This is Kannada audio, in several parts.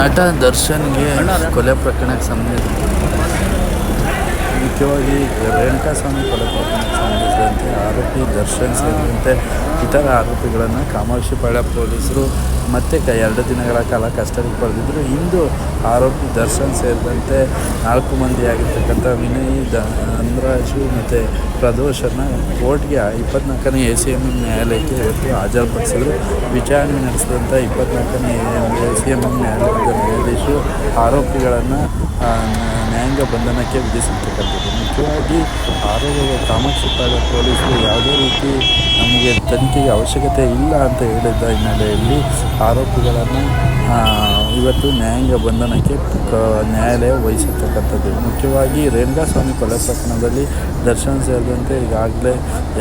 ನಟ ದರ್ಶನ್ಗೆ ಕೊಲೆ ಪ್ರಕರಣಕ್ಕೆ ಸಂಬಂಧಿಸಿದಂತೆ. ಮುಖ್ಯವಾಗಿ ರೇಣುಕಾಸ್ವಾಮಿ ಕೊಲೆ ಪ್ರಕರಣಕ್ಕೆ ಸಂಬಂಧಿಸಿದಂತೆ ಆರೋಪಿ ದರ್ಶನ್ ಸೇರಿದಂತೆ ಇತರ ಆರೋಪಿಗಳನ್ನು ಕಾಮಾಕ್ಷಿಪಾಳ್ಯ ಪೊಲೀಸರು ಮತ್ತೆ ಕ ಎರಡು ದಿನಗಳ ಕಾಲ ಕಸ್ಟಡಿಗೆ ಪಡೆದಿದ್ದರು. ಇಂದು ಆರೋಪಿ ದರ್ಶನ್ ಸೇರಿದಂತೆ ನಾಲ್ಕು ಮಂದಿ ಆಗಿರ್ತಕ್ಕಂಥ ವಿನಯ್, ದ ಅಂದ್ರಾಜು ಮತ್ತು ಪ್ರದೋಷನ್ನು ಕೋರ್ಟ್ಗೆ ಇಪ್ಪತ್ನಾಲ್ಕನೇ ಎ ಸಿ ಎಂ ಎಂ ನ್ಯಾಯಾಲಯಕ್ಕೆ ಇವತ್ತು ಹಾಜರುಪಡಿಸಿದ್ರು. ವಿಚಾರಣೆ ನಡೆಸಿದಂಥ ಇಪ್ಪತ್ನಾಲ್ಕನೇ ಎ ಸಿ ಎಂ ಎಂ ನ್ಯಾಯಾಲಯದ ನ್ಯಾಯಾಧೀಶರು ಆರೋಪಿಗಳನ್ನು ನ್ಯಾಯಾಂಗ ಬಂಧನಕ್ಕೆ ವಿಧಿಸಿರ್ತಕ್ಕಂಥದ್ದು ಮುಖ್ಯವಾಗಿ ಆರೋಗ್ಯ ಕಾಮಾಕ್ಷಿಪಾಳ್ಯ ಪೊಲೀಸರು ಯಾವುದೇ ರೀತಿ ನಮಗೆ ತನಿಖೆಗೆ ಅವಶ್ಯಕತೆ ಇಲ್ಲ ಅಂತ ಹೇಳಿದ್ದ ಹಿನ್ನೆಲೆಯಲ್ಲಿ ಆರೋಪಿಗಳನ್ನು ಇವತ್ತು ನ್ಯಾಯಾಂಗ ಬಂಧನಕ್ಕೆ ನ್ಯಾಯಾಲಯ ವಹಿಸತಕ್ಕಂಥದ್ದು. ಮುಖ್ಯವಾಗಿ ರೇಣುಕಾಸ್ವಾಮಿ ಕೊಲೆ ಪ್ರಕರಣದಲ್ಲಿ ದರ್ಶನ್ ಸೇರಿದಂತೆ ಈಗಾಗಲೇ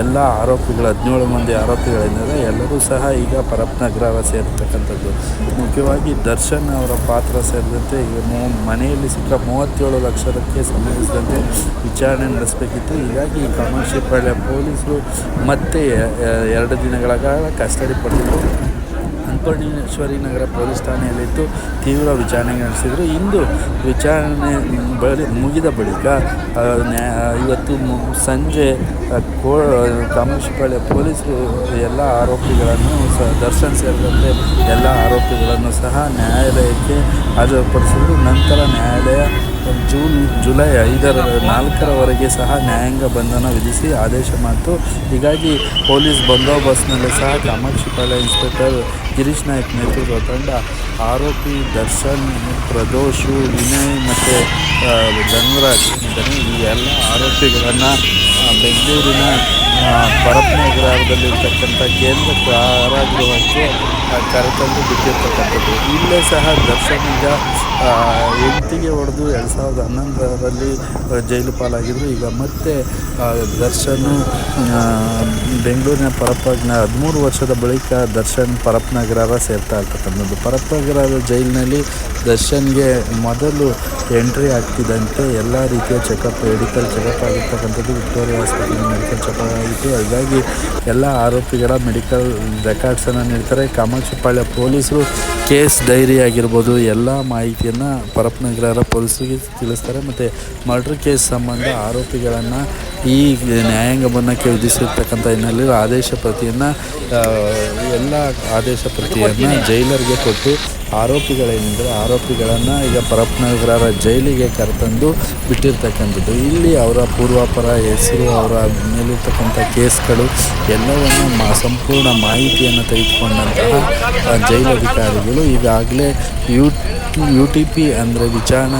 ಎಲ್ಲ ಆರೋಪಿಗಳು, ಹದಿನೇಳು ಮಂದಿ ಆರೋಪಿಗಳಿದ್ದಾರೆ. ಎಲ್ಲರೂ ಸಹ ಈಗ ಪರಪ್ನಗರ ಸೇರ್ತಕ್ಕಂಥದ್ದು. ಮುಖ್ಯವಾಗಿ ದರ್ಶನ್ ಅವರ ಪಾತ್ರ ಸೇರಿದಂತೆ ಈಗ ಮನೆಯಲ್ಲಿ ಸಿಕ್ಕ ಮೂವತ್ತೇಳು ಲಕ್ಷಕ್ಕೆ ಸಂಬಂಧಿಸಿದಂತೆ ವಿಚಾರಣೆ ನಡೆಸಬೇಕಿತ್ತು. ಹೀಗಾಗಿ ಕಾಮಾಕ್ಷಿಪಾಳ್ಯ ಪೊಲೀಸರು ಮತ್ತೆ ಎರಡು ದಿನಗಳ ಕಾಲ ಕಸ್ಟಡಿ ಪಡೆದಿದ್ದು. ಅನ್ನಪೂರ್ಣೇಶ್ವರಿ ನಗರ ಪೊಲೀಸ್ ಠಾಣೆಯಲ್ಲಿತ್ತು ತೀವ್ರ ವಿಚಾರಣೆ ನಡೆಸಿದರು. ಇಂದು ವಿಚಾರಣೆ ಬಳಿ ಮುಗಿದ ಬಳಿಕ ಇವತ್ತು ಸಂಜೆ ಕೋ ಕಾಮಾಕ್ಷಿಪಾಳ್ಯ ಪೊಲೀಸರು ಎಲ್ಲ ಆರೋಪಿಗಳನ್ನು ಸ, ದರ್ಶನ್ ಸೇರಿದಂತೆ ಎಲ್ಲ ಆರೋಪಿಗಳನ್ನು ಸಹ ನ್ಯಾಯಾಲಯಕ್ಕೆ ಹಾಜರುಪಡಿಸಿದರು. ನಂತರ ನ್ಯಾಯಾಲಯ ಜೂನ್, ಜುಲೈ ಐದರ ನಾಲ್ಕರವರೆಗೆ ಸಹ ನ್ಯಾಯಾಂಗ ಬಂಧನ ವಿಧಿಸಿ ಆದೇಶ ಮಾಡಿತು. ಹೀಗಾಗಿ ಪೊಲೀಸ್ ಬಂದೋಬಸ್ತ್ನಲ್ಲಿ ಸಹ ಕಾಮಾಕ್ಷಿಪಾಳ್ಯ ಇನ್ಸ್ಪೆಕ್ಟರ್ ಗಿರೀಶ್ ನಾಯ್ಕ್ ನೇತೃತ್ವದ ತಂಡ, ಆರೋಪಿ ದರ್ಶನ್, ಪ್ರದೋಷು, ವಿನಯ್ ಮತ್ತು ಧನ್ರಾಜ್ ಧನಿ ಈ ಎಲ್ಲ ಆರೋಪಿಗಳನ್ನು ಬೆಂಗಳೂರಿನ ಪರಪ್ನಗರದಲ್ಲಿರ್ತಕ್ಕಂಥ ಕೇಂದ್ರ ಕಾರಾಗೃಹಕ್ಕೆ ಕರೆತಂದು ಬಿಟ್ಟಿರ್ತಕ್ಕಂಥದ್ದು. ಇಲ್ಲೇ ಸಹ ದರ್ಶನ್ ಈಗ ಹೆಂಡತಿಗೆ ಹೊಡೆದು ಎರಡು ಸಾವಿರದ ಹನ್ನೊಂದರಲ್ಲಿ ಜೈಲು ಪಾಲಾಗಿದ್ದರು ಈಗ ಮತ್ತೆ ದರ್ಶನ್ ಬೆಂಗಳೂರಿನ ಪರಪ್ಪನ ಹದಿಮೂರು ವರ್ಷದ ಬಳಿಕ ದರ್ಶನ್ ಪರಪ್ನಗರ ಸೇರ್ತಾ ಇರ್ತಕ್ಕಂಥದ್ದು ಪರಪ್ಪನಗರದ ಜೈಲಿನಲ್ಲಿ ದರ್ಶನ್ಗೆ ಮೊದಲು ಎಂಟ್ರಿ ಆಗ್ತಿದ್ದಂತೆ ಎಲ್ಲ ರೀತಿಯ ಚೆಕಪ್ ಮೆಡಿಕಲ್ ಚೆಕಪ್ ಆಗಿರ್ತಕ್ಕಂಥದ್ದು ವಿಕ್ಟೋರಿಯಾ ಹಾಸ್ಪಿಟಲ್ ಮೆಡಿಕಲ್ ಚೆಕಪ್ ಆಗಿತ್ತು. ಹಾಗಾಗಿ ಎಲ್ಲ ಆರೋಪಿಗಳ ಮೆಡಿಕಲ್ ರೆಕಾರ್ಡ್ಸನ್ನು ನೀಡ್ತಾರೆ. ಕಾಮಾಕ್ಷಿಪಾಳ್ಯ ಪೊಲೀಸರು ಕೇಸ್ ಡೈರಿ ಆಗಿರ್ಬೋದು ಎಲ್ಲ ಮಾಹಿತಿಯನ್ನು ಪರಪ್ನಗರ ಪೊಲೀಸರಿಗೆ ತಿಳಿಸ್ತಾರೆ. ಮತ್ತು ಮರ್ಡ್ರ್ ಕೇಸ್ ಸಂಬಂಧ ಆರೋಪಿಗಳನ್ನು ಈ ನ್ಯಾಯಾಂಗ ಬಂಧನಕ್ಕೆ ವಿಧಿಸಿರ್ತಕ್ಕಂಥ ಹಿನ್ನೆಲೆಯಲ್ಲಿ ಆದೇಶ ಪ್ರತಿಯನ್ನು ಎಲ್ಲ ಆದೇಶ ಪ್ರತಿಯನ್ನು ಜೈಲರ್ಗೆ ಕೊಟ್ಟು ಆರೋಪಿಗಳೇನಿದ್ರೆ ಆರೋಪಿಗಳನ್ನು ಈಗ ಪರಪ್ನಗರ ಜೈಲಿಗೆ ಕರೆತಂದು ಬಿಟ್ಟಿರ್ತಕ್ಕಂಥದ್ದು. ಇಲ್ಲಿ ಅವರ ಪೂರ್ವಾಪರ ಹೆಸರು, ಅವರ ಮೇಲಿರ್ತಕ್ಕಂಥ ಕೇಸ್ಗಳು ಎಲ್ಲವನ್ನು ಮಾ, ಸಂಪೂರ್ಣ ಮಾಹಿತಿಯನ್ನು ತೆಗೆದುಕೊಂಡಂತಹ ಜೈಲಧಿಕಾರಿಗಳು ಈಗಾಗಲೇ ಯು ಯು ಟಿ ಪಿ ಅಂದರೆ ವಿಚಾರಣಾ